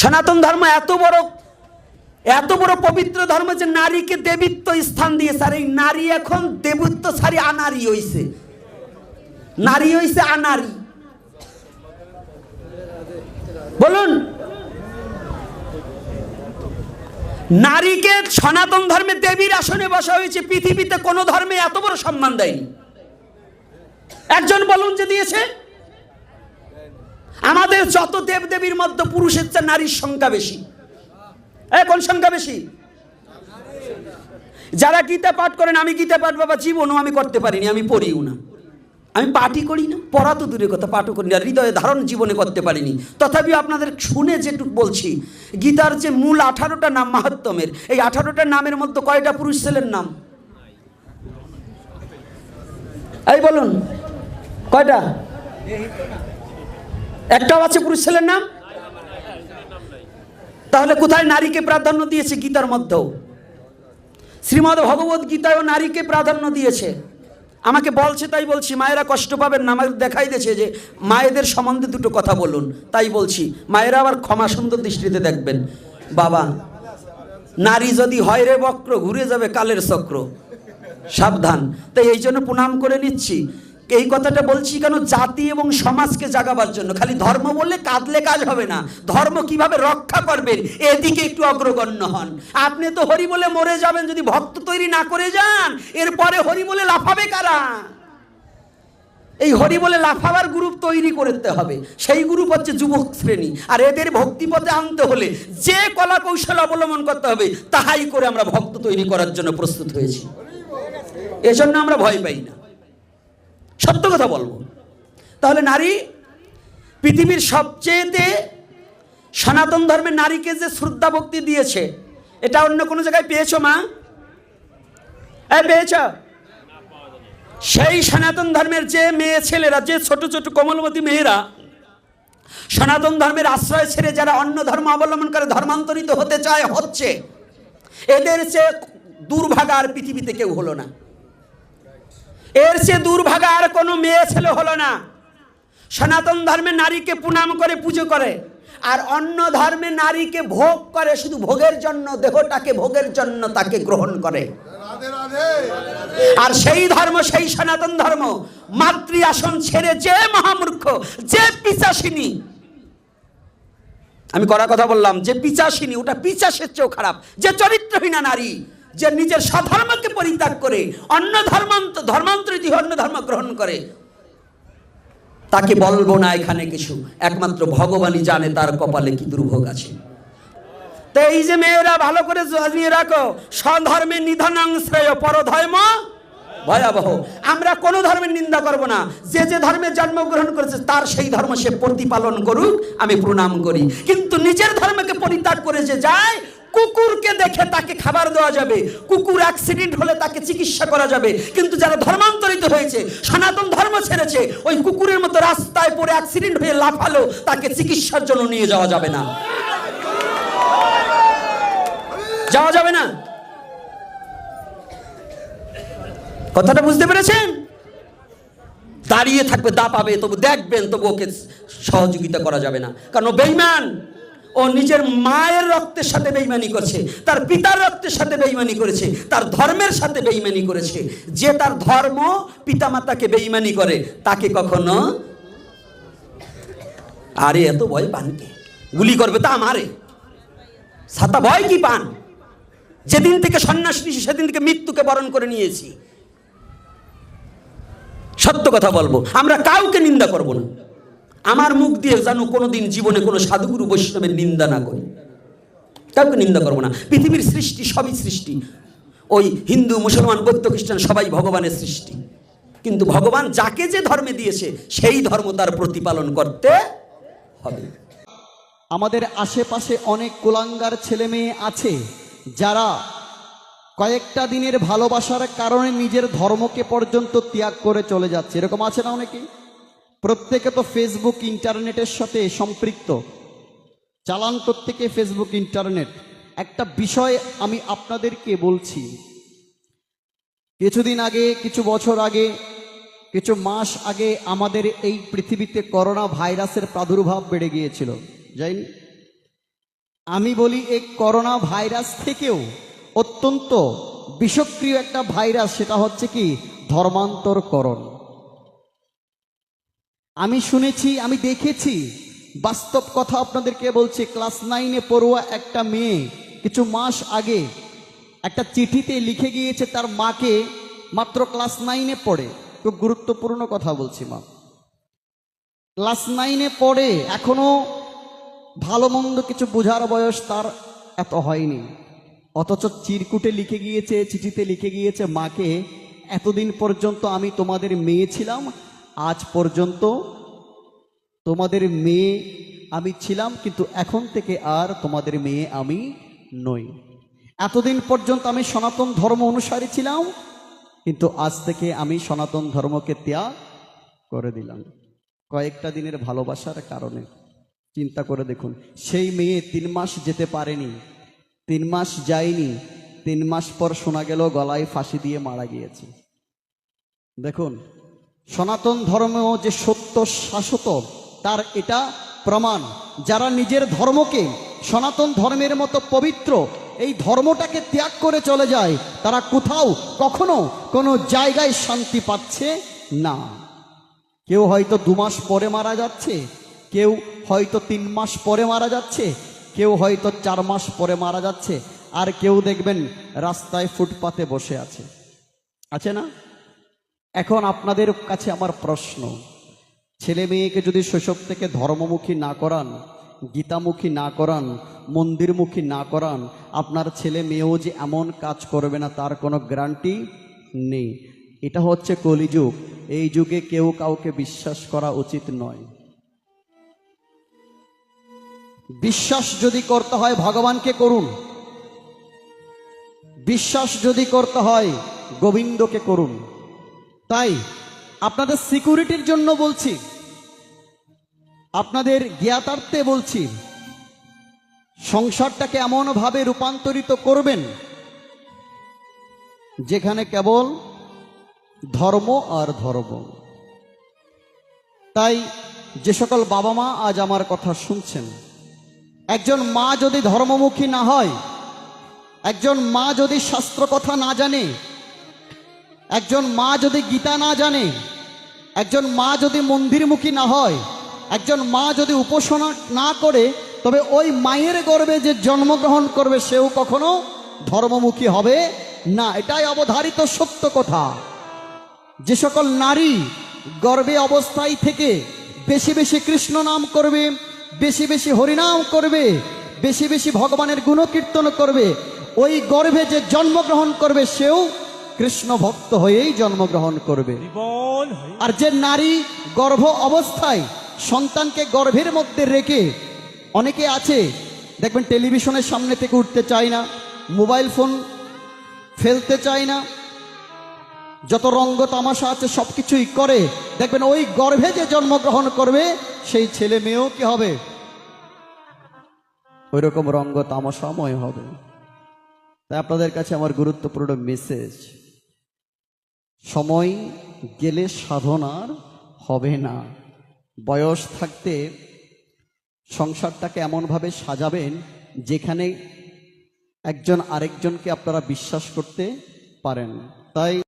সনাতন ধর্ম এত বড় এত বড় পবিত্র ধর্ম যে নারীকে দেবিত্ব স্থান দিয়েছে। আর এই নারী এখন দেবত্ব ছাড়ি আনারি হইছে। নারী হইছে আনারি। বলুন, নারীকে সনাতন ধর্মে দেবীর আসনে বসা হয়েছে, পৃথিবীতে কোনো ধর্মে এত বড় সম্মান দেয়নি। একজন বলুন যে দিয়েছে আমাদের যত দেবদেবীর মধ্যে পুরুষের চেয়ে নারীর সংখ্যা বেশি। কোন সংখ্যা বেশি? যারা গীতা পাঠ করেন, আমি গীতা পাঠ বাবা, জীবনও আমি করতে পারিনি, আমি পড়িও না। আমি পাঠই করি না, পড়া তো দূরের কথা, পাঠও করি না, হৃদয়ে ধারণ জীবনে করতে পারিনি। তথাপি আপনাদের শুনে যেটুকু বলছি, গীতার যে মূল আঠারোটা নাম মাহাত্মের এই আঠারোটা নামের মধ্যে কয়টা পুরুষ ছেলের নাম? এই বলুন, কয়টা? একটাও আছে পুরুষ ছেলের নাম? তাহলে কোথায় নারীকে প্রাধান্য দিয়েছে গীতার মধ্যেও? শ্রীমদ ভগবত গীতায়ও নারীকে প্রাধান্য দিয়েছে। আমাকে বলছে, তাই বলছি, মায়েরা কষ্ট পাবেন না। আমাকে দেখাই দিয়েছে যে মায়েদের সম্বন্ধে দুটো কথা বলুন। তাই বলছি, মায়েরা আবার ক্ষমা সুন্দর দৃষ্টিতে দেখবেন। বাবা, নারী যদি হয় রে বক্র, ঘুরে যাবে কালের চক্র। সাবধান। তাই এই জন্য প্রণাম করে নিচ্ছি। এই কথাটা বলছি কেন? জাতি এবং সমাজকে জাগাবার জন্য। খালি ধর্ম বললে কাঁদলে কাজ হবে না। ধর্ম কীভাবে রক্ষা করবেন এদিকে একটু অগ্রগণ্য হন। আপনি তো হরি বলে মরে যাবেন, যদি ভক্ত তৈরি না করে যান, এরপরে হরি বলে লাফাবে কারা? এই হরি বলে লাফাবার গ্রুপ তৈরি করতে হবে। সেই গ্রুপ হচ্ছে যুবক শ্রেণি। আর এদের ভক্তিপথে আনতে হলে যে কলা কৌশল অবলম্বন করতে হবে, তাহাই করে আমরা ভক্ত তৈরি করার জন্য প্রস্তুত হয়েছি। এজন্য আমরা ভয় পাই না। সত্য কথা বলব। তাহলে নারী, পৃথিবীর সবচেয়েতে সনাতন ধর্মের নারীকে যে শ্রদ্ধা ভক্তি দিয়েছে, এটা অন্য কোনো জায়গায় পেয়েছ মা? পেয়েছ? সেই সনাতন ধর্মের যে মেয়ে ছেলেরা, যে ছোট ছোট কোমলবতী মেয়েরা, সনাতন ধর্মের আশ্রয় ছেড়ে যারা অন্য ধর্ম অবলম্বন করে ধর্মান্তরিত হতে চায়, হচ্ছে, এদের চেয়ে দুর্ভাগা আর পৃথিবীতে কেউ হলো না। এর চেয়ে দুর্ভাগা আর কোনো মেয়ে ছেলে হলো না। সনাতন ধর্মে নারীকে প্রণাম করে পুজো করে। আর অন্য ধর্মে নারীকে ভোগ করে শুধু ভোগের জন্য দেহটাকে ভোগের জন্য তাকে গ্রহণ করে। আর সেই ধর্ম সেই সনাতন ধর্ম মাতৃ আসন ছেড়ে যে মহামূর্খ যে পিচাসিনী। আমি করা কথা বললাম যে পিচাসিনী ওটা পিচাসের চেয়েও খারাপ যে চরিত্রহীনা নারী। যে নিজের স্বধর্মকে পরিত্যাগ করে, অন্য ধর্মান্ত, ধর্মান্তরিত অন্য ধর্ম গ্রহণ করে। তাকে বলব না এখানে কিছু। একমাত্র ভগবানই জানে তার কপালে কি দুর্ভোগ আছে। তো এই যে মেয়েরা, ভালো করে জানিয়ে রাখো, স্বধর্মে নিধনাং শ্রেয় পরধর্ম ভয়াবহ। আমরা কোনো ধর্মের নিন্দা করব না। যে যে ধর্মে জন্মগ্রহণ করেছে, তার সেই ধর্ম সে প্রতিপালন করুক, আমি প্রণাম করি। কিন্তু নিজের ধর্মকে পরিত্যাগ করে যে যায় কুকুরকে দেখে তাকে খাবার দেওয়া যাবে। কুকুর অ্যাক্সিডেন্ট হলে তাকে চিকিৎসা করা যাবে। কিন্তু যারা ধর্মান্তরিত হয়েছে, সনাতন ধর্ম ছেড়েছে, ওই কুকুরের মতো রাস্তায় পড়ে অ্যাক্সিডেন্ট হয়ে লাফালো, তাকে চিকিৎসার জন্য নিয়ে যাওয়া যাবে না। যাওয়া যাবে না। কথাটা বুঝতে পেরেছেন? দাঁড়িয়ে থাকবে, দা পাবে, তবু দেখবেন, তবু ওকে সহযোগিতা করা যাবে না। কারণ বেইমান ও নিজের মায়ের রক্তের সাথে বেইমানি করছে, তার পিতার রক্তের সাথে বেইমানি করেছে, তার ধর্মের সাথে বেইমানি করেছে। যে তার ধর্ম পিতামাতাকে বেইমানি করে, তাকে কখনো আরে এত ভয় পান কে? গুলি করবে তা আমারে। সাতা ভয় কি পান? যেদিন থেকে সন্ন্যাস নিয়েছি, সেদিন থেকে মৃত্যুকে বরণ করে নিয়েছি। সত্য কথা বলব, আমরা কাউকে নিন্দা করব না। আমার মুখ দিয়ে যেন কোনোদিন জীবনে কোনো সাধুগুরু বৈষ্ণবের নিন্দা না করি। কাউকে নিন্দা করব না। পৃথিবীর সৃষ্টি সবই সৃষ্টি। ওই হিন্দু, মুসলমান, বৌদ্ধ, খ্রিস্টান সবাই ভগবানের সৃষ্টি। কিন্তু ভগবান যাকে যে ধর্মে দিয়েছে, সেই ধর্ম তার প্রতিপালন করতে হবে। আমাদের আশেপাশে অনেক কুলাঙ্গার ছেলে মেয়ে আছে, যারা কয়েকটা দিনের ভালোবাসার কারণে নিজের ধর্মকে পর্যন্ত ত্যাগ করে চলে যাচ্ছে। এরকম আছে না অনেকে প্রত্যেকে তো ফেসবুক ইন্টারনেটের সাথে সম্পৃক্ত। চালান প্রত্যেকে ফেসবুক ইন্টারনেট একটা বিষয় আমি আপনাদেরকে বলছি। কিছুদিন আগে, কিছু বছর আগে, কিছু মাস আগে আমাদের এই পৃথিবীতে করোনা ভাইরাসের প্রাদুর্ভাব বেড়ে গিয়েছিল। যাইনি আমি বলি, এই করোনা ভাইরাস থেকেও অত্যন্ত বিষক্রিয় একটা ভাইরাস, সেটা হচ্ছে কি? ধর্মান্তরকরণ। আমি শুনেছি, আমি দেখেছি। বাস্তব কথা আপনাদেরকে বলছি, ক্লাস নাইনে পড়ুয়া একটা মেয়ে কিছু মাস আগে একটা চিঠিতে লিখে গিয়েছে তার মাকে, মাত্র ক্লাস নাইনে পড়ে। খুব গুরুত্বপূর্ণ কথা বলছি, মা। ক্লাস নাইনে পড়ে, এখনও ভালো মন্দ কিছু বোঝার বয়স তার এত হয়নি। অথচ চিরকুটে লিখে গিয়েছে, চিঠিতে লিখে গিয়েছে, মাকে, এতদিন পর্যন্ত আমি তোমাদের মেয়ে ছিলাম আজ পর্যন্ত তোমাদের মেয়ে আমি ছিলাম, কিন্তু এখন থেকে আর তোমাদের মেয়ে আমি নই। এতদিন পর্যন্ত আমি সনাতন ধর্ম অনুসারী ছিলাম, কিন্তু আজ থেকে আমি সনাতন ধর্মকে ত্যাগ করে দিলাম। কয়েকটা দিনের ভালোবাসার কারণে। চিন্তা করে দেখুন, সেই মেয়ে তিন মাস যেতে পারেনি, তিন মাস যায়নি, তিন মাস পর শোনা গেল গলায় ফাঁসি দিয়ে মারা গিয়েছে। দেখুন সনাতন ধর্ম যে সত্য শাশ্বত, তার এটা প্রমাণ। যারা নিজের ধর্মকে সনাতন ধর্মের মতো পবিত্র, এই ধর্মটাকে ত্যাগ করে চলে যায়, তারা কোথাও কখনো কোনো জায়গায় শান্তি পাচ্ছে না। কেউ হয়তো দু মাস পরে মারা যাচ্ছে, কেউ হয়তো তিন মাস পরে মারা যাচ্ছে, কেউ হয়তো চার মাস পরে মারা যাচ্ছে, আর কেউ দেখবেন রাস্তায় ফুটপাতে বসে আছে। আছে না? এখন আপনাদের কাছে আমার প্রশ্ন। ছেলে মেয়েকে যদি শৈশব থেকে ধর্মমুখী না করান, গীতামুখী না করান, মন্দিরমুখী না করান, আপনার ছেলে মেয়েও যে এমন কাজ করবে না, তার কোনো গ্যারান্টি নেই। এটা হচ্ছে কলিযুগ। এই যুগে কেউ কাউকে বিশ্বাস করা উচিত নয়। বিশ্বাস যদি করতে হয়, ভগবানকে করুন। বিশ্বাস যদি করতে হয়, গোবিন্দকে করুন। তাই আপনাদের সিকিউরিটির জন্য বলছি। আপনাদের জ্ঞাতার্থে বলছি, সংসারটাকে এমনভাবে রূপান্তরিত করবেন, যেখানে কেবল ধর্ম আর ধর্ম। তাই যে সকল বাবা মা আজ আমার কথা শুনছেন, একজন মা যদি ধর্মমুখী না হয়, একজন মা যদি শাস্ত্র কথা না জানে একজন মা যদি গীতা না জানে, একজন মা যদি মন্দিরমুখী না হয়, একজন মা যদি উপাসনা না করে, তবে ওই মায়ের গর্ভে যে জন্মগ্রহণ করবে সেও কখনো ধর্মমুখী হবে না। এটাই অবধারিত সত্য কথা। যে সকল নারী গর্ভে অবস্থায় থেকে বেশি বেশি কৃষ্ণ নাম করবে, বেশি বেশি হরিনাম করবে, বেশি বেশি ভগবানের গুণকীর্তন করবে, ওই গর্ভে যে জন্মগ্রহণ করবে সেও কৃষ্ণ ভক্ত হয়েই জন্মগ্রহণ করবে। আর যে নারী গর্ভ অবস্থায় সন্তানকে গর্ভের মধ্যে রেখে অনেকে আছে দেখবেন টেলিভিশনের সামনে থেকে উঠতে চায় না মোবাইল ফোন ফেলতে চায় না যত রঙ্গ তামাশা আছে সব কিছুই করে দেখবেন ওই গর্ভে যে জন্মগ্রহণ করবে সেই ছেলে মেয়েও কি হবে? ওই রকম রঙ্গ তামাশাময় হবে। তাই আপনাদের কাছে আমার গুরুত্বপূর্ণ মেসেজ সময় গেলে সাধনার হবে না। বয়স থাকতে সংসারটাকে এমনভাবে সাজাবেন যেখানে একজন আরেকজনকে আপনারা বিশ্বাস করতে পারেন। তাই